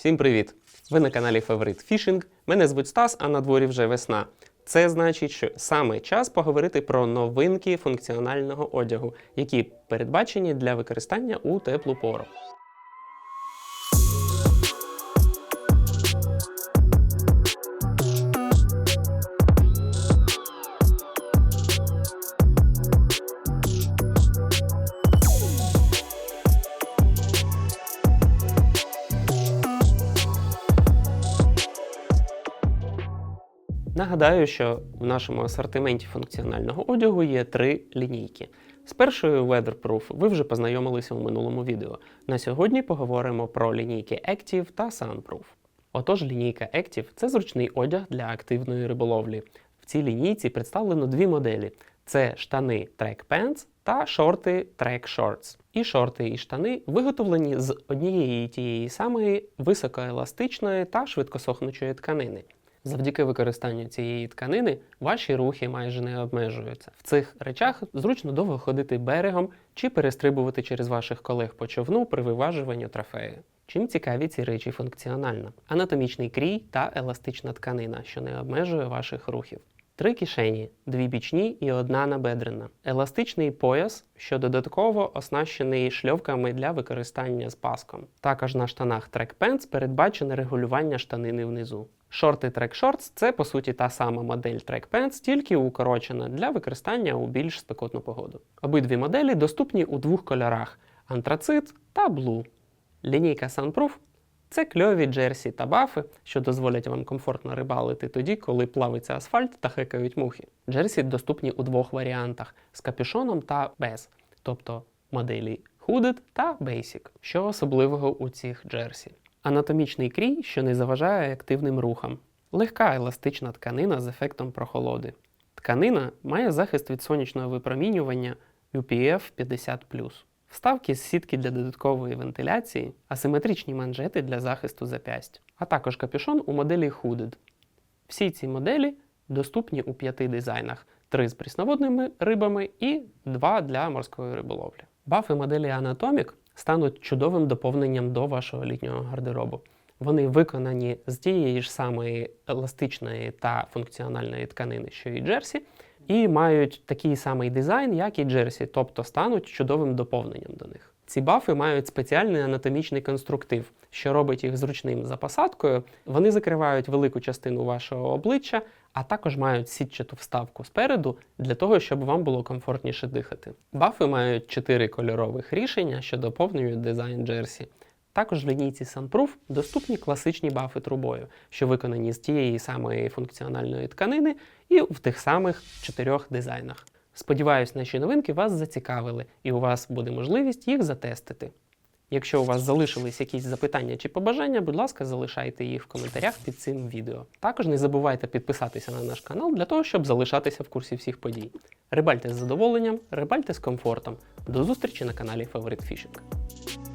Всім привіт! Ви на каналі Favorite Fishing. Мене звуть Стас, а на дворі вже весна. Це значить, що саме час поговорити про новинки функціонального одягу, які передбачені для використання у теплу пору. Нагадаю, що в нашому асортименті функціонального одягу є три лінійки. З першою Weatherproof ви вже познайомилися у минулому відео. На сьогодні поговоримо про лінійки Active та Sunproof. Отож, лінійка Active це зручний одяг для активної риболовлі. В цій лінійці представлено дві моделі: це штани Track Pants та шорти Track Shorts. І шорти, і штани виготовлені з однієї тієї самої високоеластичної та швидкосохнучої тканини. Завдяки використанню цієї тканини ваші рухи майже не обмежуються. В цих речах зручно довго ходити берегом чи перестрибувати через ваших колег по човну при виважуванні трофею. Чим цікаві ці речі функціонально? Анатомічний крій та еластична тканина, що не обмежує ваших рухів. Три кишені, дві бічні і одна набедрена. Еластичний пояс, що додатково оснащений шльовками для використання з паском. Також на штанах Pants передбачене регулювання штанини внизу. Шорти Track Shorts – це по суті та сама модель Track Pants, тільки укорочена для використання у більш спекотну погоду. Обидві моделі доступні у двох кольорах: антрацит та блу. Лінійка Sunproof це кльові джерсі та бафи, що дозволять вам комфортно рибалити тоді, коли плавиться асфальт та хекають мухи. Джерсі доступні у двох варіантах з капюшоном та без, тобто моделі Hooded та Basic. Що особливого у цих джерсі? Анатомічний крій, що не заважає активним рухам. Легка еластична тканина з ефектом прохолоди. Тканина має захист від сонячного випромінювання UPF 50 вставки з сітки для додаткової вентиляції, асиметричні манжети для захисту запясть, а також капюшон у моделі Hooded. Всі ці моделі доступні у п'яти дизайнах: три з прісноводними рибами і два для морської риболовлі. Бафи моделі Anatomic стануть чудовим доповненням до вашого літнього гардеробу. Вони виконані з тієї ж самої еластичної та функціональної тканини, що і джерсі, і мають такий самий дизайн, як і джерсі, тобто стануть чудовим доповненням до них. Ці бафи мають спеціальний анатомічний конструктив, що робить їх зручним за посадкою. Вони закривають велику частину вашого обличчя, а також мають сітчату вставку спереду для того, щоб вам було комфортніше дихати. Бафи мають чотири кольорових рішення, що доповнюють дизайн джерсі. Також в лінійці Sunproof доступні класичні бафи трубою, що виконані з тієї самої функціональної тканини і в тих самих чотирьох дизайнах. Сподіваюсь, наші новинки вас зацікавили, і у вас буде можливість їх затестити. Якщо у вас залишились якісь запитання чи побажання, будь ласка, залишайте їх в коментарях під цим відео. Також не забувайте підписатися на наш канал для того, щоб залишатися в курсі всіх подій. Рибальте з задоволенням, рибальте з комфортом. До зустрічі на каналі Favorite Fishing.